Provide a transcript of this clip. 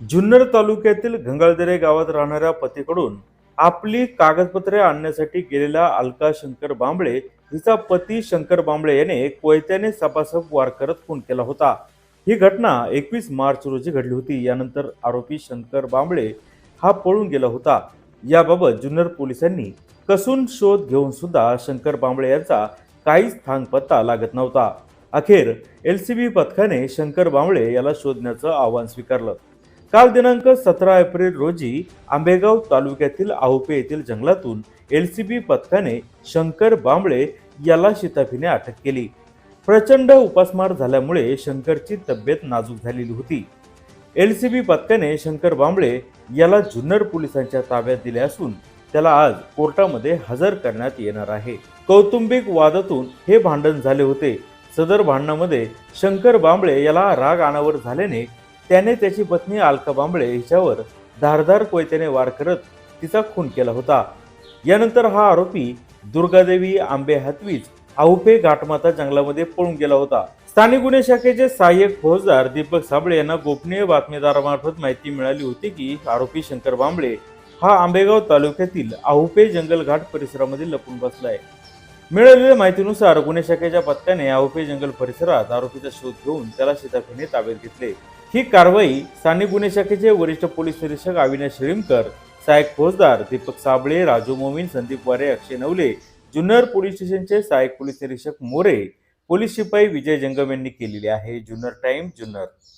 जुन्नर तालुक्यातील गंगाळदरे गावात राहणाऱ्या पतीकडून आपली कागदपत्रे आणण्यासाठी गेलेला अलका शंकर बांबळे हिचा पती शंकर बांबळे याने कोयत्याने सपासप वार करत खून केला होता. ही घटना एकवीस मार्च रोजी घडली होती. यानंतर आरोपी शंकर बांबळे हा पळून गेला होता. याबाबत जुन्नर पोलिसांनी कसून शोध घेऊन सुद्धा शंकर बांबळे यांचा काहीच थांग पत्ता लागत नव्हता. अखेर एल सी बी पथकाने शंकर बांबळे याला शोधण्याचं आव्हान स्वीकारलं. काल दिनांक सतरा एप्रिल रोजी आंबेगाव तालुक्यातील आहुपे येथील जंगलातून एल सी बी पथकाने शंकर बांबळे याला शिताफीने अटक केली. प्रचंड उपासमार झाल्यामुळे शंकरची तब्येत नाजूक झालेली होती. एल सी बी पथकाने शंकर बांबळे याला जुन्नर पोलिसांच्या ताब्यात दिले असून त्याला आज कोर्टामध्ये हजर करण्यात येणार आहे. कौटुंबिक वादातून हे भांडण झाले होते. सदर भांडणामध्ये शंकर बांबळे याला राग अनावर झाल्याने त्याने त्याची पत्नी आलका बांबळे हिच्यावर धारधार कोयत्याने वार करत तिचा खून केला होता. यानंतर हा आरोपी दुर्गादेवी आंबे हातवीज आहुपे घाटमाता जंगलामध्ये पळून गेला होता. स्थानिक गुन्हे शाखेचे सहाय्यक फौजदार दीपक साबळे यांना गोपनीय बातमीदारामार्फत माहिती मिळाली होती की आरोपी शंकर बांबळे हा आंबेगाव तालुक्यातील आहुपे जंगल घाट परिसरामध्ये लपून बसलाय. मिळालेल्या माहितीनुसार गुन्हे शाखेच्या पथकाने आहुपे जंगल परिसरात आरोपीचा शोध घेऊन त्याला शिताफीने ताब्यात घेतले. ही कारवाई स्थानिक गुन्हे शाखेचे वरिष्ठ पोलीस निरीक्षक अविनाश शिळीमकर सहाय्यक फौजदार दीपक साबळे राजू मोमीन संदीप वारे अक्षय नवले जुन्नर पोलीस स्टेशनचे सहाय्यक पोलीस निरीक्षक मोरे पोलीस शिपाई विजय जंगम यांनी केलेली आहे. जुन्नर टाइम जुन्नर.